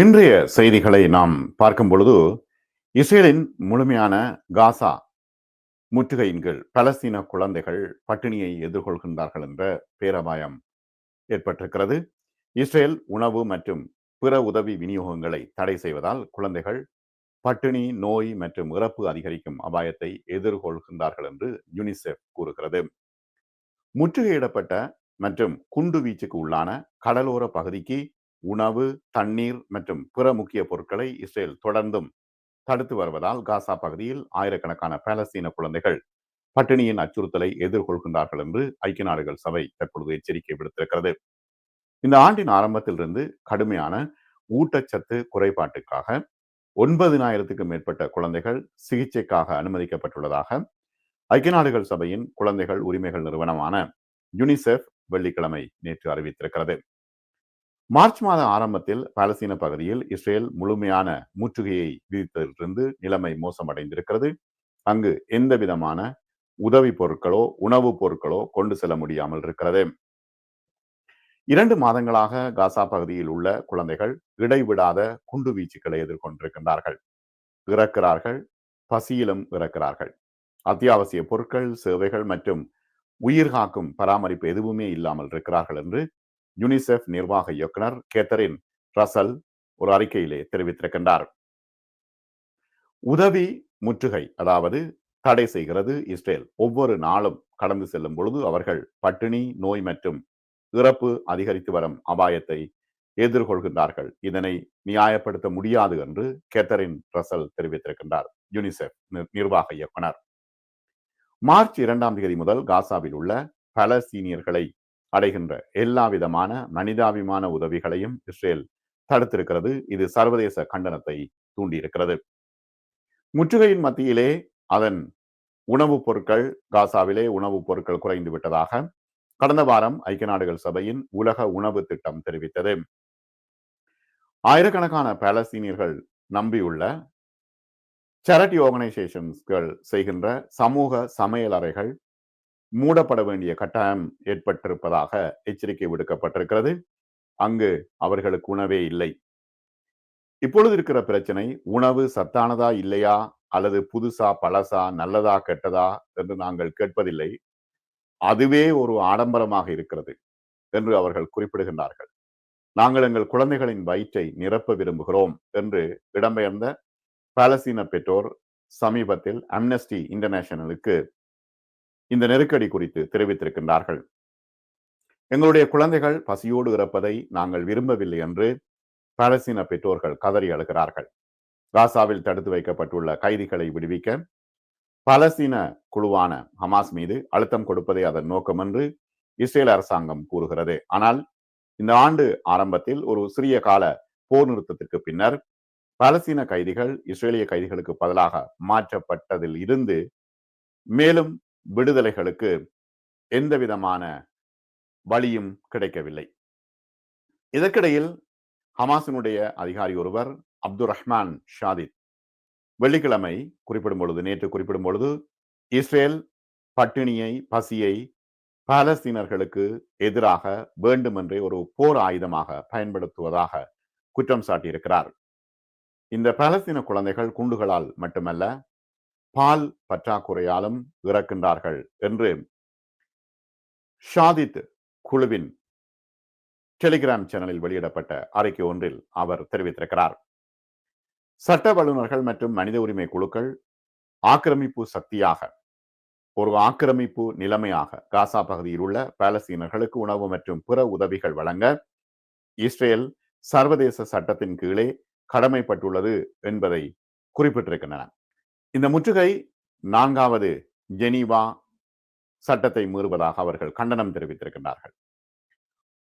இன்றைய செய்திகளை நாம் பார்க்கும் பொழுது இஸ்ரேலின் முழுமையான காசா முற்றுகையின் கீழ் பலஸ்தீன குழந்தைகள் பட்டினியை எதிர்கொள்கின்றார்கள் என்ற பேரபாயம் ஏற்பட்டிருக்கிறது. இஸ்ரேல் உணவு மற்றும் பிற உதவி விநியோகங்களை தடை செய்வதால் குழந்தைகள் பட்டினி நோய் மற்றும் இறப்பு அதிகரிக்கும் அபாயத்தை எதிர்கொள்கின்றார்கள் என்று யுனிசெஃப் கூறுகிறது. முற்றுகையிடப்பட்ட மற்றும் குண்டு வீச்சுக்கு உள்ளான கடலோர பகுதிக்கு உணவு தண்ணீர் மற்றும் பிற முக்கிய பொருட்களை இஸ்ரேல் தொடர்ந்தும் தடுத்து வருவதால் காசா பகுதியில் ஆயிரக்கணக்கான பாலஸ்தீன குழந்தைகள் பட்டினியின் அச்சுறுத்தலை எதிர்கொள்கின்றார்கள் என்று ஐக்கிய நாடுகள் சபை தற்பொழுது எச்சரிக்கை விடுத்திருக்கிறது. இந்த ஆண்டின் ஆரம்பத்திலிருந்து கடுமையான ஊட்டச்சத்து குறைபாட்டுக்காக ஒன்பதினாயிரத்துக்கும் மேற்பட்ட குழந்தைகள் சிகிச்சைக்காக அனுமதிக்கப்பட்டுள்ளதாக ஐக்கிய நாடுகள் சபையின் குழந்தைகள் உரிமைகள் நிறுவனமான யுனிசெஃப் வெள்ளிக்கிழமை நேற்று அறிவித்திருக்கிறது. மார்ச் மாத ஆரம்பத்தில் பாலஸ்தீன பகுதியில் இஸ்ரேல் முழுமையான முற்றுகையை விதித்ததிலிருந்து நிலைமை மோசமடைந்திருக்கிறது. அங்கு எந்த விதமான உதவி பொருட்களோ உணவுப் பொருட்களோ கொண்டு செல்ல முடியாமல் இருக்கிறது. இரண்டு மாதங்களாக காசா பகுதியில் உள்ள குழந்தைகள் இடைவிடாத குண்டு வீச்சுக்களை எதிர்கொண்டிருக்கின்றார்கள். இறக்கிறார்கள் பசியிலும் இறக்கிறார்கள். அத்தியாவசிய பொருட்கள் சேவைகள் மற்றும் உயிர் காக்கும் பராமரிப்பு எதுவுமே இல்லாமல் இருக்கிறார்கள் என்று யுனிசெஃப் நிர்வாக இயக்குனர் கேத்தரின் ரசல் ஒரு அறிக்கையிலே தெரிவித்திருக்கின்றார். உதவி முற்றுகை அதாவது தடை செய்கிறது இஸ்ரேல். ஒவ்வொரு நாளும் கடந்து செல்லும் பொழுது அவர்கள் பட்டினி நோய் மற்றும் இறப்பு அதிகரித்து வரும் அபாயத்தை எதிர்கொள்கின்றார்கள். இதனை நியாயப்படுத்த முடியாது என்று கேத்தரின் ரசல் தெரிவித்திருக்கின்றார் யுனிசெஃப் நிர்வாக இயக்குனர். மார்ச் இரண்டாம் தேதி முதல் காசாவில் உள்ள பல சீனியர்களை அடைகின்ற எல்லா விதமான மனிதாபிமான உதவிகளையும் இஸ்ரேல் தடுத்திருக்கிறது. இது சர்வதேச கண்டனத்தை தூண்டியிருக்கிறது. முற்றுகையின் மத்தியிலே அதன் உணவுப் பொருட்கள் காசாவிலே உணவுப் பொருட்கள் குறைந்து விட்டதாக கடந்த வாரம் ஐக்கிய நாடுகள் சபையின் உலக உணவு திட்டம் தெரிவித்தது. ஆயிரக்கணக்கான பாலஸ்தீனியர்கள் நம்பியுள்ள சேரிட்டி ஆர்கனைசேஷன்ஸ்கள் செய்கின்ற சமூக சமையலறைகள் மூடப்பட வேண்டிய கட்டாயம் ஏற்பட்டிருப்பதாக எச்சரிக்கை விடுக்கப்பட்டிருக்கிறது. அங்கு அவர்களுக்கு உணவே இல்லை. இப்பொழுது இருக்கிற பிரச்சனை உணவு சத்தானதா இல்லையா? அல்லது புதுசா பழசா நல்லதா கெட்டதா என்று நாங்கள் கேட்பதில்லை. அதுவே ஒரு ஆடம்பரமாக இருக்கிறது என்று அவர்கள் குறிப்பிடுகின்றார்கள். நாங்கள் எங்கள் குழந்தைகளின் வயிற்றை நிரப்ப விரும்புகிறோம் என்று இடம்பெயர்ந்த பாலஸ்தீன பெற்றோர் சமீபத்தில் அம்னஸ்டி இன்டர்நேஷனலுக்கு இந்த நெருக்கடி குறித்து தெரிவித்திருக்கின்றார்கள். எங்களுடைய குழந்தைகள் பசியோடு இறப்பதை நாங்கள் விரும்பவில்லை என்று பாலஸ்தீன பெற்றோர்கள் கதறி அழுகிறார்கள். காசாவில் தடுத்து வைக்கப்பட்டுள்ள கைதிகளை விடுவிக்க பாலஸ்தீன குழுவான ஹமாஸ் மீது அழுத்தம் கொடுப்பதே அதன் நோக்கம் என்று இஸ்ரேல் அரசாங்கம் கூறுகிறது. ஆனால் இந்த ஆண்டு ஆரம்பத்தில் ஒரு சிறிய கால போர் நிறுத்தத்திற்கு பின்னர் பாலஸ்தீன கைதிகள் இஸ்ரேலிய கைதிகளுக்கு பதிலாக மாற்றப்பட்டதில் இருந்து மேலும் விடுதலைகளுக்கு எந்த விதமான வழியும் கிடைக்கவில்லை. இதற்கிடையில் ஹமாஸினுடைய அதிகாரி ஒருவர் அப்துல் ரஹ்மான் ஷாதித் வெள்ளிக்கிழமை குறிப்பிடும் பொழுது நேற்று குறிப்பிடும் பொழுது இஸ்ரேல் பட்டினியை பசியை பாலஸ்தீனர்களுக்கு எதிராக வேண்டுமென்றே ஒரு போர் ஆயுதமாக பயன்படுத்துவதாக குற்றம் சாட்டியிருக்கிறார். இந்த பாலஸ்தீன குழந்தைகள் குண்டுகளால் மட்டுமல்ல பால் பற்றாக்குறையாலும் இறக்கின்றார்கள் என்று ஷாதித் குழுவின் டெலிகிராம் சேனலில் வெளியிடப்பட்ட அறிக்கை ஒன்றில் அவர் தெரிவித்திருக்கிறார். சட்ட வல்லுநர்கள் மற்றும் மனித உரிமை குழுக்கள் ஆக்கிரமிப்பு சக்தியாக ஒரு ஆக்கிரமிப்பு நிலைமையாக காசா பகுதியில் உள்ள பாலஸ்தீனர்களுக்கு உணவு மற்றும் பிற உதவிகள் வழங்க இஸ்ரேல் சர்வதேச சட்டத்தின் கீழே கடமைப்பட்டுள்ளது என்பதை குறிப்பிட்டிருக்கின்றன. இந்த முற்றுகை நான்காவது ஜெனீவா சட்டத்தை மீறுவதாக அவர்கள் கண்டனம் தெரிவித்திருக்கின்றார்கள்.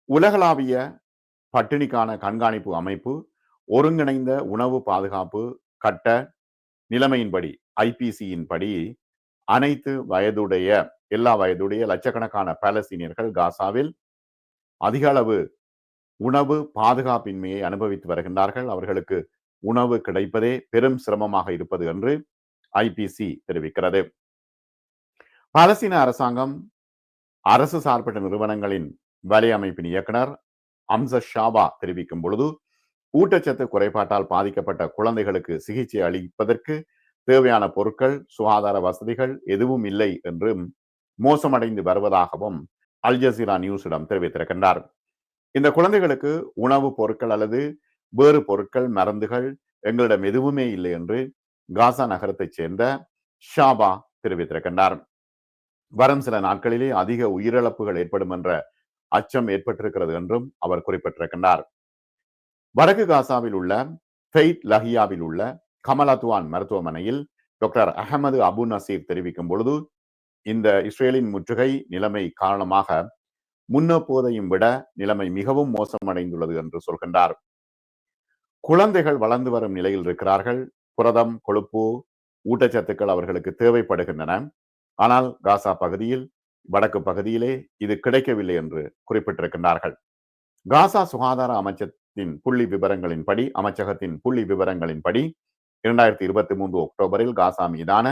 உலகளாவிய பட்டினிக்கான கண்காணிப்பு அமைப்பு ஒருங்கிணைந்த உணவு பாதுகாப்பு கட்ட நிலைமையின்படி ஐபிசியின் படி அனைத்து வயதுடைய எல்லா வயதுடைய லட்சக்கணக்கான பாலஸ்தீனியர்கள் காசாவில் அதிக அளவு உணவு பாதுகாப்பின்மையை அனுபவித்து வருகின்றார்கள். அவர்களுக்கு உணவு கிடைப்பதே பெரும் சிரமமாக இருப்பது என்று ஐபிசி தெரிவிக்கிறது. பாலஸ்தீன அரசாங்கம் அரசு சார்பற்ற நிறுவனங்களின் வலையமைப்பின் இயக்குனர் அம்ச ஷாபா தெரிவிக்கும் பொழுது ஊட்டச்சத்து குறைபாட்டால் பாதிக்கப்பட்ட குழந்தைகளுக்கு சிகிச்சை அளிப்பதற்கு தேவையான பொருட்கள் சுகாதார வசதிகள் எதுவும் இல்லை என்றும் மோசமடைந்து வருவதாகவும் அல் ஜசீரா நியூஸிடம் தெரிவித்திருக்கின்றார். இந்த குழந்தைகளுக்கு உணவுப் பொருட்கள் அல்லது வேறு பொருட்கள் மருந்துகள் எங்களிடம் எதுவுமே இல்லை என்று காசா நகரத்தைச் சேர்ந்த ஷாபா தெரிவித்திருக்கின்றார். வரும் சில நாட்களிலே அதிக உயிரிழப்புகள் ஏற்படும் என்ற அச்சம் ஏற்பட்டிருக்கிறது என்றும் அவர் குறிப்பிட்டிருக்கின்றார். வடக்கு காசாவில் உள்ள ஃபெய்ட் லஹியாவில் உள்ள கமலத்வான் மருத்துவமனையில் டாக்டர் அகமது அபு நசீர் தெரிவிக்கும் பொழுது இந்த இஸ்ரேலின் முற்றுகை நிலைமை காரணமாக முன்னப்போதையும் விட நிலைமை மிகவும் மோசமடைந்துள்ளது என்று சொல்கின்றார். குழந்தைகள் வளர்ந்து வரும் நிலையில் இருக்கிறார்கள். புரதம் கொழுப்பு ஊட்டச்சத்துக்கள் அவர்களுக்கு தேவைப்படுகின்றன. ஆனால் காசா பகுதியில் வடக்கு பகுதியிலே இது கிடைக்கவில்லை என்று குறிப்பிட்டிருக்கின்றார்கள். காசா சுகாதார அமைச்சத்தின் புள்ளி விவரங்களின்படி அமைச்சகத்தின் புள்ளி விவரங்களின்படி இரண்டாயிரத்தி இருபத்தி மூன்று அக்டோபரில் காசா மீதான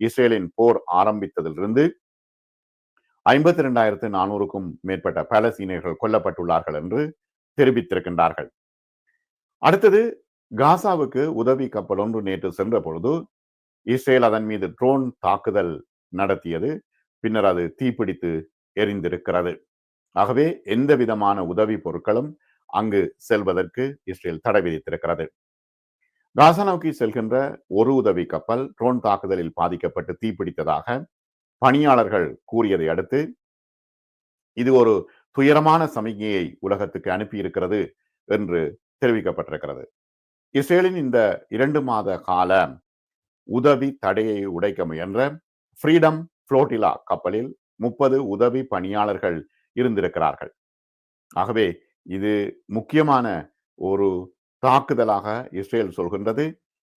இஸ்ரேலின் போர் ஆரம்பித்ததிலிருந்து ஐம்பத்தி இரண்டாயிரத்து நானூறுக்கும் மேற்பட்ட பாலஸ்தீனியர்கள் கொல்லப்பட்டுள்ளார்கள் என்று தெரிவித்திருக்கின்றார்கள். அடுத்தது காசாவுக்கு உதவி கப்பல் ஒன்று நேற்று சென்ற பொழுது இஸ்ரேல் அதன் மீது ட்ரோன் தாக்குதல் நடத்தியது. பின்னர் அது தீப்பிடித்து எரிந்திருக்கிறது. ஆகவே எந்த விதமான உதவி பொருட்களும் அங்கு செல்வதற்கு இஸ்ரேல் தடை விதித்திருக்கிறது. காசா நோக்கி செல்கின்ற ஒரு உதவி கப்பல் ட்ரோன் தாக்குதலில் பாதிக்கப்பட்டு தீப்பிடித்ததாக பணியாளர்கள் கூறியதை அடுத்து இது ஒரு துயரமான சமிகையை உலகத்துக்கு அனுப்பியிருக்கிறது என்று தெரிவிக்கப்பட்டிருக்கிறது. இஸ்ரேலின் இந்த இரண்டு மாத கால உதவி தடையை உடைக்க முயன்ற ஃப்ரீடம் புளோட்டிலா கப்பலில் முப்பது உதவி பணியாளர்கள் இருந்திருக்கிறார்கள். ஆகவே இது முக்கியமான ஒரு தாக்குதலாக இஸ்ரேல் சொல்கின்றது.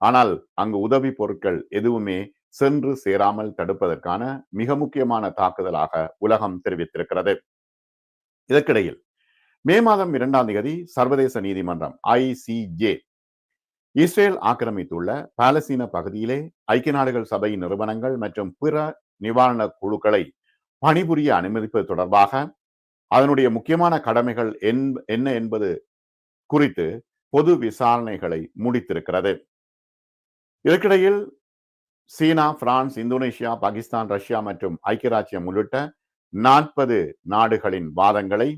ஆனால் அங்கு உதவி பொருட்கள் எதுவுமே சென்று சேராமல் தடுப்பதற்கான மிக முக்கியமான தாக்குதலாக உலகம் தெரிவித்திருக்கிறது. இதற்கிடையில் மே மாதம் இரண்டாம் தேதி சர்வதேச நீதிமன்றம் ஐசிஜே இஸ்ரேல் ஆக்கிரமித்துள்ள பாலஸ்தீன பகுதியிலே ஐக்கிய நாடுகள் சபை நிறுவனங்கள் மற்றும் பிற நிவாரண குழுக்களை பணிபுரிய அனுமதிப்பது தொடர்பாக அதனுடைய முக்கியமான கடமைகள் என்ன என்பது குறித்து பொது விசாரணைகளை முடித்திருக்கிறது. இதற்கிடையில் சீனா பிரான்ஸ் இந்தோனேஷியா பாகிஸ்தான் ரஷ்யா மற்றும் ஐக்கிய ராஜ்யம் உள்ளிட்ட நாற்பது நாடுகளின் வாதங்களை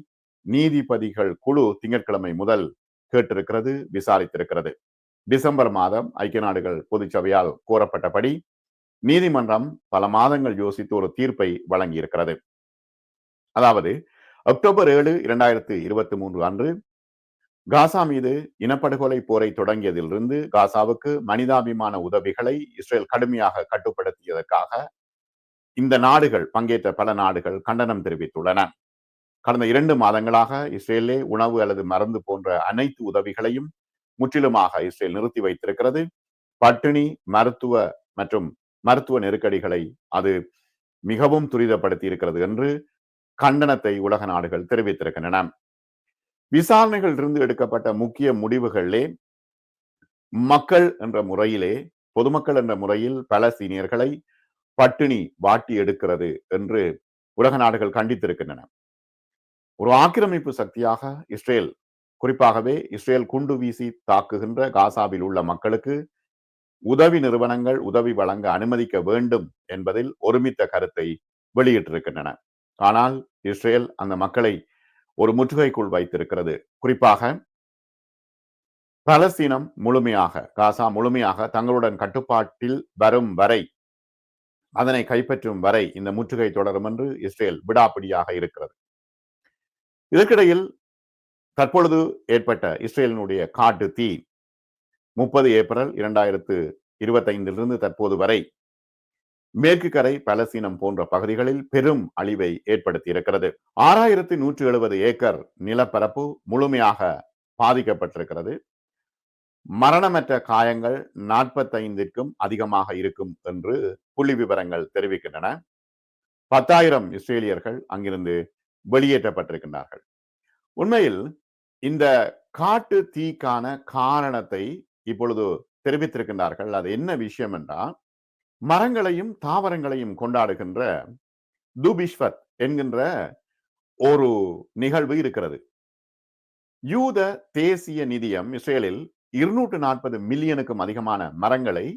நீதிபதிகள் குழு திங்கட்கிழமை முதல் கேட்டிருக்கிறது விசாரித்திருக்கிறது. டிசம்பர் மாதம் ஐக்கிய நாடுகள் பொதுச்சபையால் கோரப்பட்டபடி நீதிமன்றம் பல மாதங்கள் யோசித்து ஒரு தீர்ப்பை வழங்கியிருக்கிறது. அதாவது அக்டோபர் ஏழு இரண்டாயிரத்து இருபத்தி மூன்று அன்று காசா மீது இனப்படுகொலை போரை தொடங்கியதிலிருந்து காசாவுக்கு மனிதாபிமான உதவிகளை இஸ்ரேல் கடுமையாக கட்டுப்படுத்தியதற்காக இந்த நாடுகள் பங்கேற்ற பல நாடுகள் கண்டனம் தெரிவித்துள்ளன. கடந்த இரண்டு மாதங்களாக இஸ்ரேலே உணவு அல்லது மருந்து போன்ற அனைத்து உதவிகளையும் முற்றிலுமாக இஸ்ரேல் நிறுத்தி வைத்திருக்கிறது. பட்டினி மருத்துவ மற்றும் மருத்துவ நெருக்கடிகளை அது மிகவும் துரிதப்படுத்தி இருக்கிறது என்று கண்டனத்தை உலக நாடுகள் தெரிவித்திருக்கின்றன. விசாரணைகள் இருந்து எடுக்கப்பட்ட முக்கிய முடிவுகளிலே மக்கள் என்ற முறையிலே பொதுமக்கள் என்ற முறையில் பல சீனியர்களை பட்டினி வாட்டி எடுக்கிறது என்று உலக நாடுகள் கண்டித்திருக்கின்றன. ஒரு ஆக்கிரமிப்பு சக்தியாக இஸ்ரேல் குறிப்பாகவே இஸ்ரேல் குண்டு வீசி தாக்குகின்ற காசாவில் உள்ள மக்களுக்கு உதவி நிறுவனங்கள் உதவி வழங்க அனுமதிக்க வேண்டும் என்பதில் ஒருமித்த கருத்தை வெளியிட்டிருக்கின்றன. ஆனால் இஸ்ரேல் அந்த மக்களை ஒரு முற்றுகைக்குள் வைத்திருக்கிறது. குறிப்பாக பலஸ்தீனம் முழுமையாக காசா முழுமையாக தங்களுடன் கட்டுப்பாட்டில் வரும் வரை அதனை கைப்பற்றும் வரை இந்த முற்றுகை தொடரும் என்று இஸ்ரேல் விடாப்பிடியாக இருக்கிறது. இதற்கிடையில் தற்பொழுது ஏற்பட்ட இஸ்ரேலினுடைய காட்டு தீ முப்பது ஏப்ரல் இரண்டாயிரத்து இருபத்தைந்திலிருந்து தற்போது வரை மேற்கு கரை பலசீனம் போன்ற பகுதிகளில் பெரும் அழிவை ஏற்படுத்தி இருக்கிறது ஆறாயிரத்தி நூற்றி எழுபது ஏக்கர் நிலப்பரப்பு முழுமையாக பாதிக்கப்பட்டிருக்கிறது. மரணமற்ற காயங்கள் நாற்பத்தைந்திற்கும் அதிகமாக இருக்கும் என்று புள்ளி விவரங்கள் தெரிவிக்கின்றன. பத்தாயிரம் இஸ்ரேலியர்கள் அங்கிருந்து வெளியேற்றப்பட்டிருக்கின்றார்கள். உண்மையில் இந்த காட்டு தீக்கான காரணத்தை இப்பொழுது தெரிவித்திருக்கின்றார்கள். அது என்ன விஷயம் என்றால் மரங்களையும் தாவரங்களையும் கொண்டாடுகின்ற துபிஷ்வத் என்கின்ற ஒரு நிகழ்வு இருக்கிறது. யூத தேசிய நிதியம் இஸ்ரேலில் இருநூற்று நாற்பது மில்லியனுக்கும் அதிகமான மரங்களை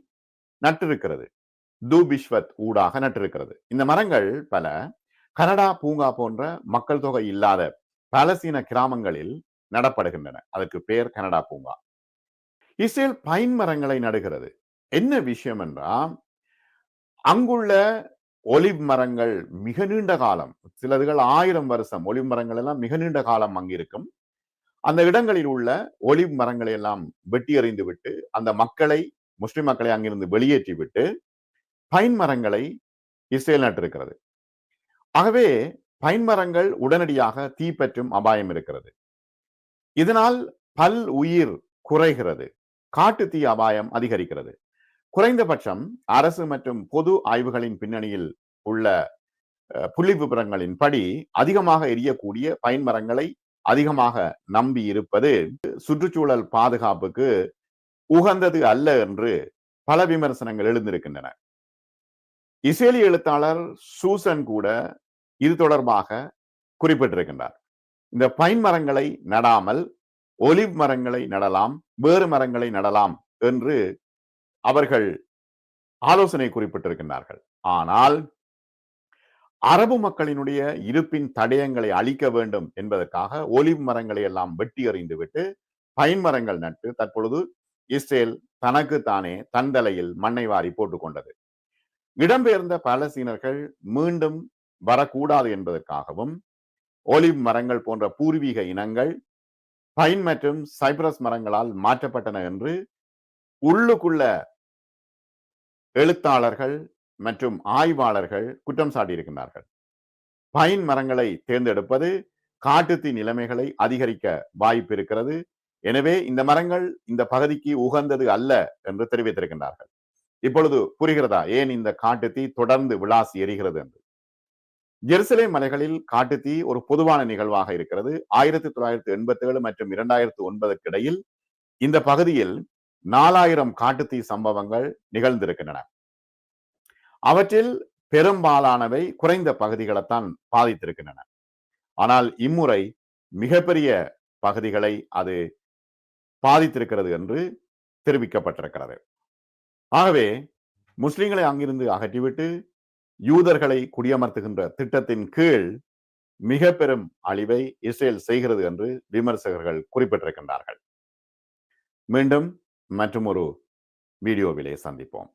நட்டிருக்கிறது. தூபிஷ்வத் ஊடாக நட்டிருக்கிறது. இந்த மரங்கள் பல கனடா பூங்கா போன்ற மக்கள் தொகை இல்லாத பாலஸ்தீன கிராமங்களில் நடப்படுகின்றன. அதற்கு பெயர் கனடா பூங்கா. இஸ்ரேல் பைன் மரங்களை நடுகிறது. என்ன விஷயம் என்றால் அங்குள்ள ஒலிவ் மரங்கள் மிக நீண்ட காலம் சிலதுகள் ஆயிரம் வருஷம் ஒலிவ் மரங்கள் எல்லாம் மிக நீண்ட காலம் அங்கிருக்கும் அந்த இடங்களில் உள்ள ஒலிவ் மரங்களை எல்லாம் வெட்டி எறிந்து விட்டு அந்த மக்களை முஸ்லிம் மக்களை அங்கிருந்து வெளியேற்றி விட்டு பைன் மரங்களை இஸ்ரேல் நட்டிருக்கிறது. ஆகவே பைன் மரங்கள் உடனடியாக தீப்பற்றும் அபாயம் இருக்கிறது. இதனால் பல் உயிர் குறைகிறது. காட்டு தீ அபாயம் அதிகரிக்கிறது. குறைந்தபட்சம் அரசு மற்றும் பொது ஆய்வுகளின் பின்னணியில் உள்ள புள்ளி விவரங்களின்படி அதிகமாக எரியக்கூடிய பைன் மரங்களை அதிகமாக நம்பி இருப்பது சுற்றுச்சூழல் பாதுகாப்புக்கு உகந்தது அல்ல என்று பல விமர்சனங்கள் எழுந்திருக்கின்றன. இஸ்ரேலிய எழுத்தாளர் சூசன் கூட இது தொடர்பாக குறிப்பிட்டிருக்கின்றார். இந்த பைன் மரங்களை நடாமல் ஒலிவ் மரங்களை நடலாம் வேறு மரங்களை நடலாம் என்று அவர்கள் ஆலோசனை குறிப்பிட்டிருக்கின்றார்கள். ஆனால் அரபு மக்களினுடைய இருப்பின் தடயங்களை அழிக்க வேண்டும் என்பதற்காக ஒலிவ் மரங்களை எல்லாம் வெட்டி அறிந்துவிட்டு பைன் மரங்கள் நட்டு தற்பொழுது இஸ்ரேல் தனக்கு தானே தந்தலையில் மண்ணை வாரி போட்டுக் கொண்டது இடம்பெயர்ந்த பாலஸ்தீனர்கள் மீண்டும் வரக்கூடாது என்பதற்காகவும் ஒலிவ் மரங்கள் போன்ற பூர்வீக இனங்கள் பைன் மற்றும் சைப்ரஸ் மரங்களால் மாற்றப்பட்டன என்று உள்ளுக்குள்ள எழுத்தாளர்கள் மற்றும் ஆய்வாளர்கள் குற்றம் சாட்டியிருக்கிறார்கள் பைன் மரங்களை தேர்ந்தெடுப்பது காட்டுத்தீ நிலைமைகளை அதிகரிக்க வாய்ப்பு இருக்கிறது. எனவே இந்த மரங்கள் இந்த பகுதிக்கு உகந்தது அல்ல என்று தெரிவித்திருக்கின்றார்கள். இப்பொழுது புரிகிறதா? ஏன் இந்த காட்டுத்தீ தொடர்ந்து விளாசி எரிகிறது என்று? ஜெருசலே மலைகளில் காட்டுத்தீ ஒரு பொதுவான நிகழ்வாக இருக்கிறது. ஆயிரத்தி தொள்ளாயிரத்தி எண்பத்தி ஏழு மற்றும் இரண்டாயிரத்தி ஒன்பதுக்கு இடையில் இந்த பகுதியில் நாலாயிரம் காட்டுத்தீ சம்பவங்கள் நிகழ்ந்திருக்கின்றன. அவற்றில் பெரும்பாலானவை குறைந்த பகுதிகளைத்தான் பாதித்திருக்கின்றன. ஆனால் இம்முறை மிகப்பெரிய பகுதிகளை அது பாதித்திருக்கிறது என்று தெரிவிக்கப்பட்டிருக்கிறது. ஆகவே முஸ்லிம்களை அங்கிருந்து அகற்றிவிட்டு யூதர்களை குடியமர்த்துகின்ற திட்டத்தின் கீழ் மிக பெரும் அழிவை இஸ்ரேல் செய்கிறது என்று விமர்சகர்கள் குறிப்பிட்டிருக்கின்றார்கள். மீண்டும் மற்றும் ஒரு வீடியோவிலே சந்திப்போம்.